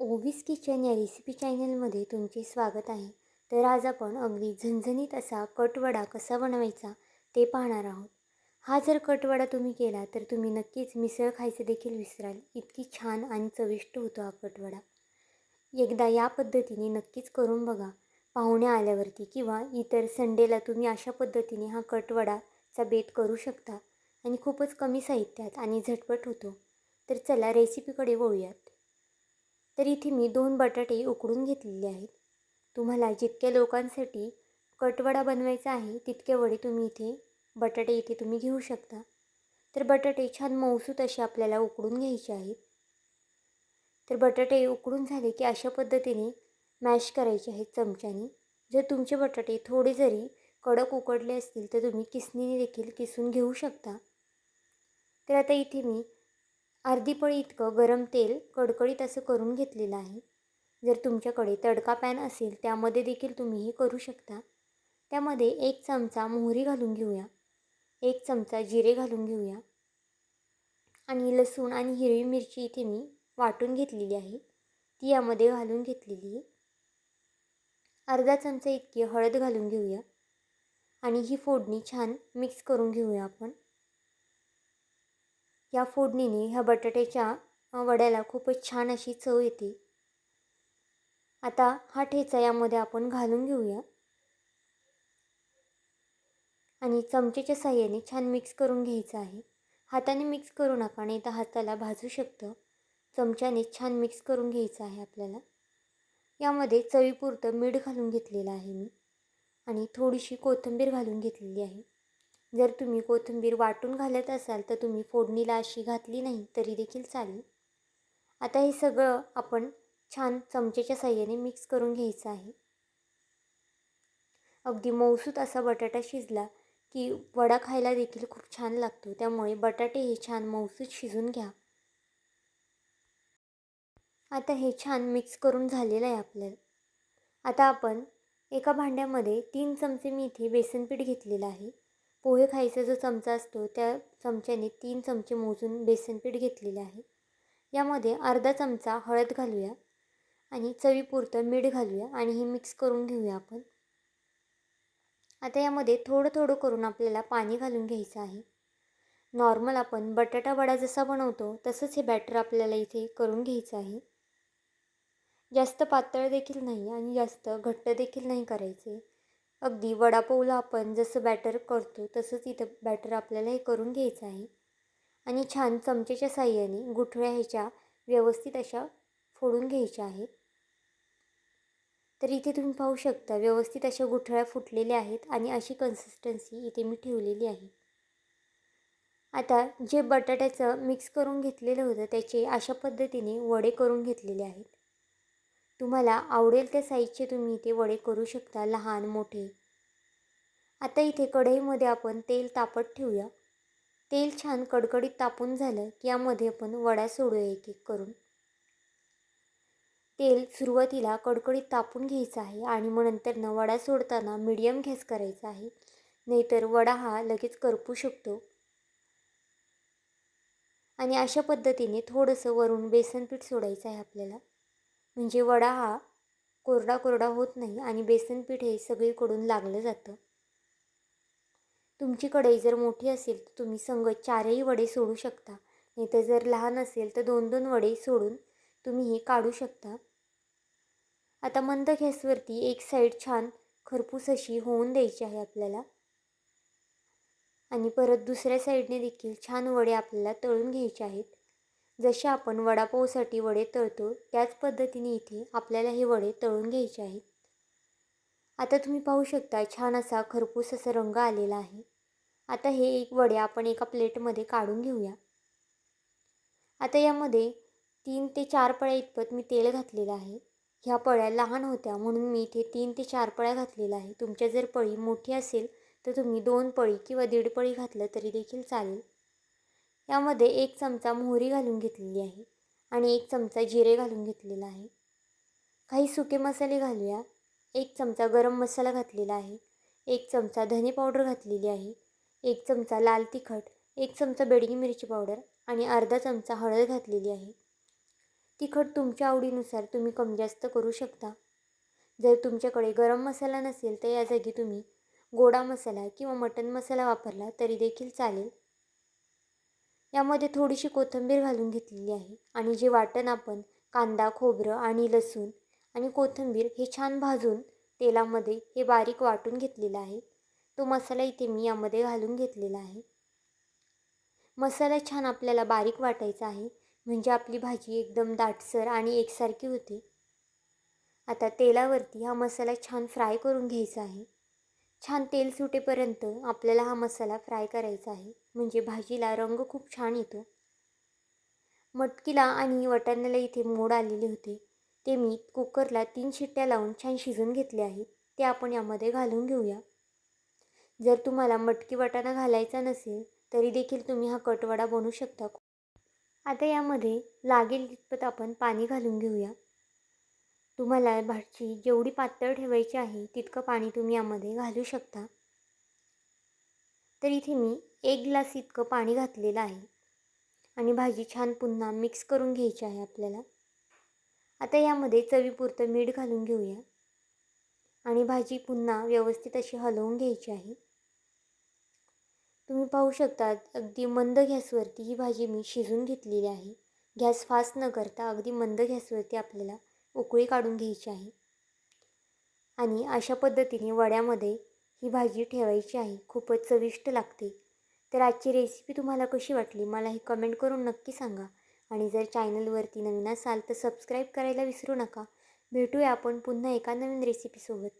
ओवीस kitchen या recipe चॅनलमध्ये तुमचे स्वागत आहे. तर आज आपण अगदी झणझणीत असा कटवडा कसा बनवायचा ते पाहणार आहोत. हा जर कटवडा तुम्ही केला तर तुम्ही नक्कीच मिसळ खायचं देखील विसराल. इतकी छान आणि चविष्ट होतो हा कटवडा. एकदा या पद्धतीने नक्कीच करून बघा. पाहुणे आल्यावरती किंवा इतर संडेला तुम्ही अशा पद्धतीने हा कटवडाचा बेत करू शकता. आणि खूपच कमी साहित्यात आणि झटपट होतो. तर चला रेसिपीकडे वळूयात. तर इथे मी दोन बटाटे उकडून घेतलेले आहेत. तुम्हाला जितक्या लोकांसाठी कटवडा बनवायचा आहे तितके वडे तुम्ही इथे बटाटे इथे तुम्ही घेऊ शकता. तर बटाटे छान मौसूत असे आपल्याला उकडून घ्यायचे आहेत. तर बटाटे उकडून झाले की अशा पद्धतीने मॅश करायचे आहेत चमच्याने. जर तुमचे बटाटे थोडे जरी कडक उकडले असतील तर तुम्ही किसणीने देखील किसून घेऊ शकता. तर आता इथे मी अर्धी पळी इतकं गरम तेल कडकडीत असं करून घेतलेलं आहे. जर तुमच्याकडे तडका पॅन असेल त्यामध्ये देखील तुम्ही हे करू शकता. त्यामध्ये एक चमचा मोहरी घालून घेऊया. एक चमचा जिरे घालून घेऊया. आणि लसूण आणि हिरवी मिरची इथे मी वाटून घेतलेली आहे. ती यामध्ये घालून घेतलेली आहे. अर्धा चमचा इतकी हळद घालून घेऊया. आणि ही फोडणी छान मिक्स करून घेऊया आपण. या फोडणीने ह्या बटाट्याच्या वड्याला खूपच छान अशी चव येते. आता हा ठेचा यामध्ये आपण घालून घेऊया. आणि चमचेच्या साह्याने छान मिक्स करून घ्यायचं आहे. हाताने मिक्स करू नका नाही तर हाताला भाजू शकतं. चमच्याने छान मिक्स करून घ्यायचं आहे आपल्याला. यामध्ये चवीपुरतं मीठ घालून घेतलेलं आहे मी. आणि थोडीशी कोथिंबीर घालून घेतलेली आहे. जर तुम्ही कोथिंबीर वाटून घालत असाल तर तुम्ही फोडणीला अशी घातली नाही तरी देखील चालेल. आता हे सगळं आपण छान चमचेच्या साह्याने मिक्स करून घ्यायचं आहे. अगदी मौसूत असा बटाटा शिजला की वडा खायला देखील खूप छान लागतो त्यामुळे बटाटे हे छान मौसूत शिजून घ्या. आता हे छान मिक्स करून झालेलं आहे आपल्याला. आता आपण एका भांड्यामध्ये तीन चमचे मी इथे बेसनपीठ घेतलेलं आहे. पोहे खायचा जो चमचा असतो त्या चमच्याने तीन चमचे मोजून बेसनपीठ घेतलेले आहे. यामध्ये अर्धा चमचा हळद घालूया आणि चवीपुरतं मीठ घालूया आणि हे मिक्स करून घेऊया आपण. आता यामध्ये थोडं थोडं करून आपल्याला पाणी घालून घ्यायचं आहे. नॉर्मल आपण बटाटा वडा जसा बनवतो तसंच हे बॅटर आपल्याला इथे करून घ्यायचं आहे. जास्त पातळ देखील नाही आणि जास्त घट्ट देखील नाही करायचे. अगदी वडापावला आपण जसं बॅटर करतो तसंच इथं बॅटर आपल्याला हे करून घ्यायचं आहे. आणि छान चमचेच्या साह्याने गुठळ्या ह्याच्या व्यवस्थित अशा फोडून घ्यायच्या आहेत. तर इथे तुम्ही पाहू शकता व्यवस्थित अशा गुठळ्या फुटलेल्या आहेत आणि अशी कन्सिस्टन्सी इथे मी ठेवलेली आहे. आता जे बटाट्याचं मिक्स करून घेतलेलं होतं त्याचे अशा पद्धतीने वडे करून घेतलेले आहेत. तुम्हाला आवडेल त्या साईजचे तुम्ही इथे वडे करू शकता लहान मोठे. आता इथे कढईमध्ये आपण तेल तापत ठेवूया. तेल छान कडकडीत तापून झालं की यामध्ये आपण वडा सोडूया एक एक करून. तेल सुरुवातीला कडकडीत तापून घ्यायचं आहे आणि मग नंतरनं वडा सोडताना मीडियम गॅस करायचा आहे. नाहीतर वडा हा लगेच करपू शकतो. आणि अशा पद्धतीने थोडंसं वरून बेसन सोडायचं आहे आपल्याला. म्हणजे वडा हा कोरडा कोरडा होत नाही आणि बेसन पीठ हे सगळीकडून लागलं जातं. तुमची कढई जर मोठी असेल तर तुम्ही संग चारही वडे सोडू शकता. नाही तर जर लहान असेल तर दोन दोन वडे सोडून तुम्ही हे काढू शकता. आता मंद गॅसवरती एक साईड छान खरपूस अशी होऊन द्यायची आहे आपल्याला. आणि परत दुसऱ्या साईडने देखील छान वडे आपल्याला तळून घ्यायचे आहेत. जसे आपण वडापावसाठी वडे तळतो त्याच पद्धतीने इथे आपल्याला हे वडे तळून घ्यायचे आहेत. आता तुम्ही पाहू शकता छान असा खरपूस असा रंग आलेला आहे. आता हे एक वडे आपण एका प्लेटमध्ये काढून घेऊया. आता यामध्ये तीन ते चार पळ्या इतपत मी तेल घातलेलं आहे. ह्या पळ्या लहान होत्या म्हणून मी इथे तीन ते चार पळ्या घातलेल्या आहे तुमच्या जर पळी मोठी असेल तर तुम्ही दोन पळी किंवा दीड पळी घातलं तरी देखील चालेल. यामध्ये एक चमचा मोहरी घालून घेतलेली आहे आणि एक चमचा जिरे घालून घेतलेला आहे. काही सुके मसाले घालूया. एक चमचा गरम मसाला घातलेला आहे. एक चमचा धने पावडर घातलेली आहे. एक चमचा लाल तिखट एक चमचा बेडगी मिरची पावडर आणि अर्धा चमचा हळद घातलेली आहे. तिखट तुमच्या आवडीनुसार तुम्ही कमी जास्त करू शकता. जर तुमच्याकडे गरम मसाला नसेल तर या जागी तुम्ही गोडा मसाला किंवा मटन मसाला वापरला तरी देखील चालेल. यामध्ये थोडीशी कोथिंबीर घालून घेतलेली आहे आणि जे वाटण आपण कांदा खोबरं आणि लसूण आणि कोथिंबीर हे छान भाजून तेलामध्ये हे बारीक वाटून घेतलेलं आहे. तो मसाला इथे मी यामध्ये घालून घेतलेला आहे. मसाला छान आपल्याला बारीक वाटायचा आहे. म्हणजे आपली भाजी एकदम दाटसर आणि एकसारखी होते. आता तेलावरती हा मसाला छान फ्राय करून घ्यायचा आहे. छान तेल सुटेपर्यंत आपल्याला हा मसाला फ्राय करायचा आहे. म्हणजे भाजीला रंग खूप छान येतो. मटकीला आणि वाटाण्याला इथे मोड आलेले होते. ते मी कुकरला तीन शिट्ट्या लावून छान शिजून घेतले आहेत. ते आपण यामध्ये घालून घेऊया. जर तुम्हाला मटकी वाटाणा घालायचा नसेल तरी देखील तुम्ही हा कटवडा बनवू शकता. आता यामध्ये लागेल तितपत आपण पाणी घालून घेऊया. तुम्हाला भाजी जेवढी पातळ ठेवायची आहे तितकं पाणी तुम्ही यामध्ये घालू शकता. तर इथे मी एक ग्लास इतकं पाणी घातलेलं आहे. आणि भाजी छान पुन्हा मिक्स करून घ्यायची आहे आपल्याला. आता यामध्ये चवीपुरतं मीठ घालून घेऊया. आणि भाजी पुन्हा व्यवस्थित अशी हलवून घ्यायची आहे. तुम्ही पाहू शकता अगदी मंद गॅसवरती ही भाजी मी शिजून घेतलेली आहे. गॅस फास्ट न करता अगदी मंद गॅसवरती आपल्याला उकळी काढून घ्यायची आहे. आणि अशा पद्धतीने वड्यामध्ये ही भाजी ठेवायची आहे. खूपच चविष्ट लागते. तर आजची रेसिपी तुम्हाला कशी वाटली? मला हे कमेंट करून नक्की सांगा. आणि जर चॅनलवरती नवीन असाल तर सबस्क्राईब करायला विसरू नका. भेटूया आपण पुन्हा एका नवीन रेसिपीसोबत